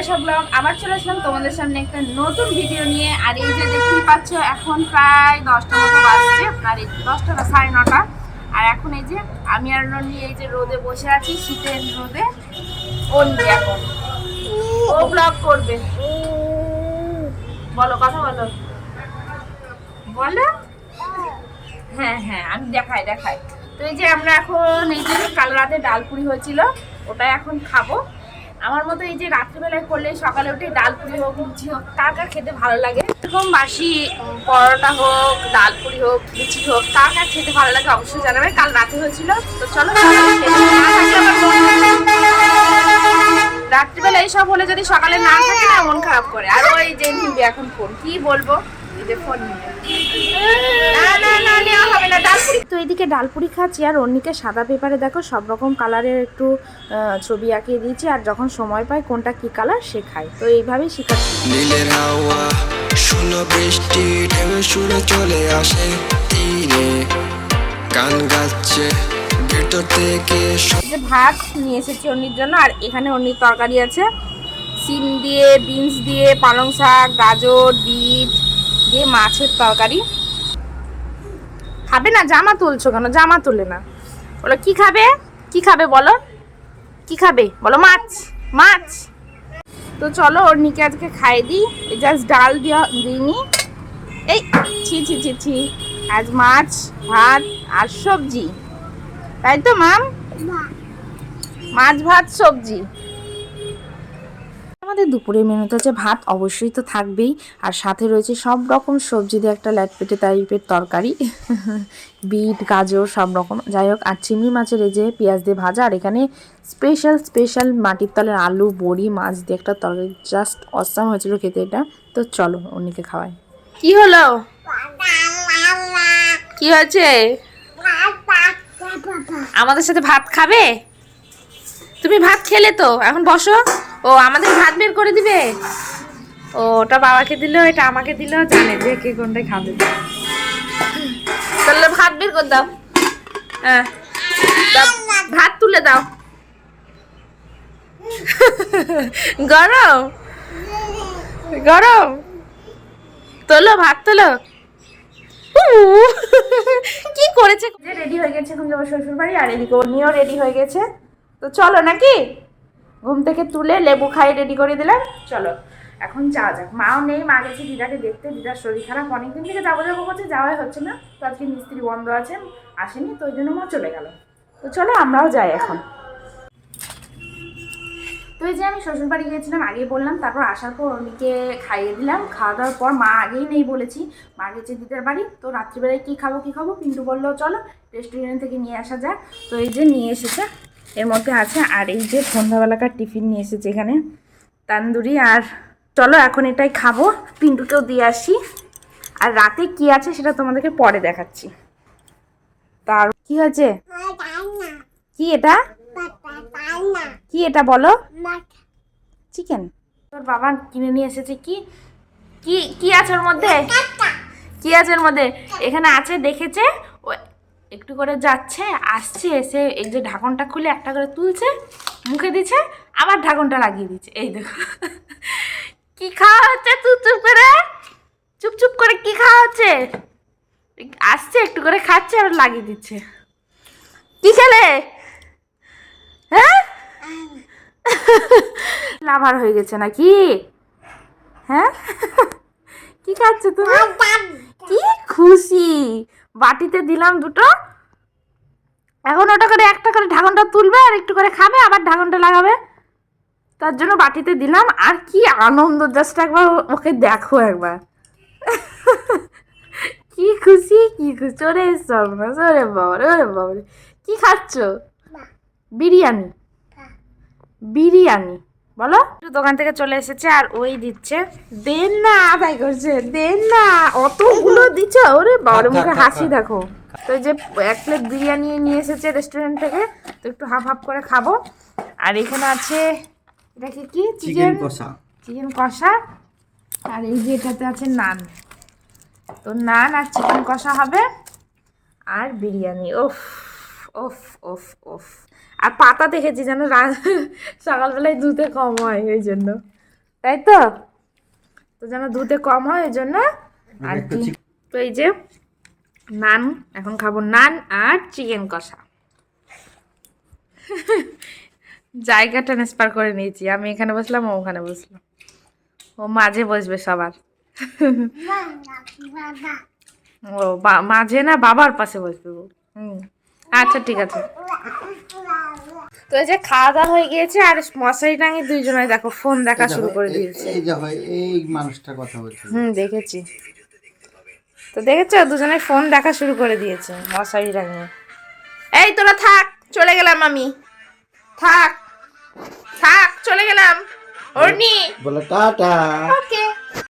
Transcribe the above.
আসলাম তোমাদের সামনে একটা নতুন ভিডিও নিয়ে। আর এই যে দেখতেই পাচ্ছ, এখন প্রায় দশটা মতো বাজছে আর এই দশটা না, সাড়ে নটা। আর এখন এই যে আমি আর নন্দি এই যে রোদে বসে আছি, শীতের রোদে। অন্যি এখন। ও ব্লগ করবে। বলো, কথা বলো। বলো। হ্যাঁ হ্যাঁ আমি দেখাই দেখাই। তো এই যে আমরা এখন, এই যে কাল রাতে ডাল পুরি হয়েছিল ওটা এখন খাব। আমার মতো এই যে রাত্রিবেলায় করলে সকালে উঠে ডাল পুরি হোক, লুচি হোক কার কার খেতে ভালো লাগে? এরকম বাসি পরোটা হোক, ডাল পুরি হোক, লুচি হোক কার কার খেতে ভালো লাগে অবশ্যই জানাবে কাল রাতে হয়েছিল, তো চলো রাত্রিবেলা এইসব হলে যদি সকালে না থাকে, না, মন খারাপ করে। আর ওই যে এখন ফোন, কি বলব? এই যে ফোন নিবে না না না নেওয়া হবে না ডালপুরি তো এদিকে ডালপুরি খাচ্ছি আর অন্যকে সাদা পেপারে দেখো সব রকম কালারের একটু ছবি আঁকিয়ে দিয়েছি আর যখন সময় পায় কোনটা কি কালার সে খায় তো এইভাবেই শেখাচ্ছি। শুনো বৃষ্টি ঢেউ শুনে চলে আসে তীরে গান গাচ্ছে ভেতর থেকে ভাত নিয়ে এসেছি অন্যির জন্য আর এখানে অন্যির তরকারি আছে। সিম দিয়ে বিনস দিয়ে পালং শাক গাজর বিট দিয়ে মাছের তরকারি। খাবে না? জামা তুলছো কেন? জামা তুলে না। বলো কি খাবে? কি খাবে বলো? কি খাবে? বলো মাছ। মাছ। তো চলো ওর নিকে আজকে খাই দিই। জাস্ট ডাল দিয়া দিইনি। এই ছি ছি ছি ছি। আজ মাছ ভাত আর সবজি। তাই তো মাম? মাছ ভাত সবজি। আমাদের দুপুরের মেনুতে আছে ভাত অবশ্যই তো থাকবেই। আর সাথে রয়েছে সব রকম সবজি দিয়ে একটা ল্যাটপেটে টাইপের তরকারি। বিট, গাজর, সব রকম। যাই হোক, আর চিংড়ি মাছের এই যে পেঁয়াজ দিয়ে ভাজা, আর এখানে স্পেশাল স্পেশাল মাটির তলের আলু, বড়ি, মাছ দিয়ে একটা তরকারি। জাস্ট অসাম হয়েছিল খেতে এটা। তো চলো, অন্যকে খাওয়াই। কি হলো? কি হয়েছে? আমাদের সাথে ভাত খাবে? তুমি ভাত খেলে তো। এখন বসো। ও, আমাদের বের করে দিবে? ও, ওটা বাবাকে দিল, এটা আমাকে দিল, জানে যে কে কোনটা খাবে। তাহলে ভাত বের করে দাও। হ্যাঁ। ভাত তুলে দাও। গরম? গরম? তোলো, ভাত তোলো। কি করেছে? রেডি হয়ে গেছে এখন যাব শ্বশুর বাড়ি আর এদিকে নিয়েও রেডি হয়ে গেছে। তো চলো নাকি? ঘুম থেকে তুলে লেবু খাই রেডি করে দিলাম। চলো, এখন যাওয়া যাক। মাও নেই, মা গেছে দিদাকে দেখতে। দিদার শরীর খারাপ, অনেকদিন থেকে যাব যাব করছে, যাওয়াই হচ্ছে না। তো আজকে মিস্ত্রি বন্ধ আছে, আসেনি, তো ওই জন্য মা চলে গেল। তো চলো, আমরাও যাই এখন। তো এই যে আমি শ্বশুর বাড়ি গিয়েছিলাম আগে বললাম, তারপর আসার পর অনেকে খাইয়ে দিলাম। খাওয়া দাওয়ার পর মা আগেই নেই বলেছি। মা গেছে দিদার বাড়ি, তো রাত্রিবেলায় কী খাব কী খাব? পিন্টু বলল, চলো রেস্টুরেন্ট থেকে নিয়ে আসা যাক। তো এই যে নিয়ে এসেছে। এর মধ্যে আছে আর এই যে সন্ধ্যাবেলাকার টিফিন নিয়ে এসেছে এখানে তান্দুরি। আর চলো এখন এটাই খাব। পিন্টুকেও দিয়ে আসি। আর রাতে কি আছে সেটা তোমাদেরকে পরে দেখাচ্ছি। তার কি হয়েছে? কি এটা? কি এটা বলো? চিকেন। তোর বাবা কিনে নিয়ে এসেছে কি? কি কি আছে ওর মধ্যে? কি আছে ওর মধ্যে? এখানে আছে দেখেছে একটু করে যাচ্ছে, আসছে, এসে এই যে ঢাকনটা খুলে একটা করে তুলছে, মুখে দিচ্ছে, আবার ঢাকনটা লাগিয়ে দিচ্ছে। এই দেখো। কি খাওয়া হচ্ছে? চুপ চুপ করে। চুপ চুপ করে কি খাওয়া হচ্ছে? আসছে, একটু করে খাচ্ছে আর লাগিয়ে দিচ্ছে। কি খেলে? হ্যাঁ? লাভার হয়ে গেছে নাকি? হ্যাঁ? কি খাচ্ছ তুমি? কি খুশি। বাটিতে দিলাম দুটো। এখন ওটা করে একটা করে ঢাকনটা তুলবে আর একটু করে খাবে আবার ঢাকনটা লাগাবে। তার জন্য বাটিতে দিলাম। আর কি আনন্দ জাস্ট একবার ওকে দেখো একবার। কি খুশি কি খুশি। ওরে সর্বনাশ ওরে বাবারে ওরে বাবারে। কি খাচ্ছ? বিরিয়ানি। বিরিয়ানি। বলো? একটু দোকান থেকে চলে এসেছে আর ওই দিচ্ছে। দেন না আদায় করছে দেন না অতগুলো দিচ্ছে। ওরে বাবারে মুখে হাসি দেখো। তো যে এক প্লেট বিরিয়ানি নিয়ে এসেছে রেস্টুরেন্ট থেকে তো একটু হাফ হাফ করে খাব। আর এখানে আছে এটা কি কি? চিকেন কষা। চিকেন কষা। আর এই যে এটাতে আছে নান তো নান আর চিকেন কষা হবে। আর বিরিয়ানি ওফ ওফ ওফ ওফ আর পাতা দেখেছি যেন সকালবেলায় দুধে কম হয় ওই জন্য। তাই তো? তো যেন ধুতে কম হয় ওই জন্য। আর কি? তো এই যে নান এখন খাব নান আর চিকেন কষা। জায়গা ট্রান্সফার করে নিয়েছি আমি এখানে বসলাম ও ওখানে বসলাম ও মাঝে বসবে সবার। ও বা- মাঝে না বাবার পাশে বসবে ও। হুম। আচ্ছা ঠিক আছে। তো এই যে খাওয়া দাওয়া হয়ে গিয়েছে আর মশারি টাঙিয়ে দুইজনে দেখো ফোন দেখা শুরু করে দিয়েছে। এই যে হয় এই মানুষটার কথা বলছি। হুম দেখেছি। তো দেখেছ? দুজনে ফোন দেখা শুরু করে দিয়েছে মশারি টাঙিয়ে। এই তোরা থাক চলে গেলাম আমি। থাক থাক চলে গেলাম। অর্নি বলে টাটা। ওকে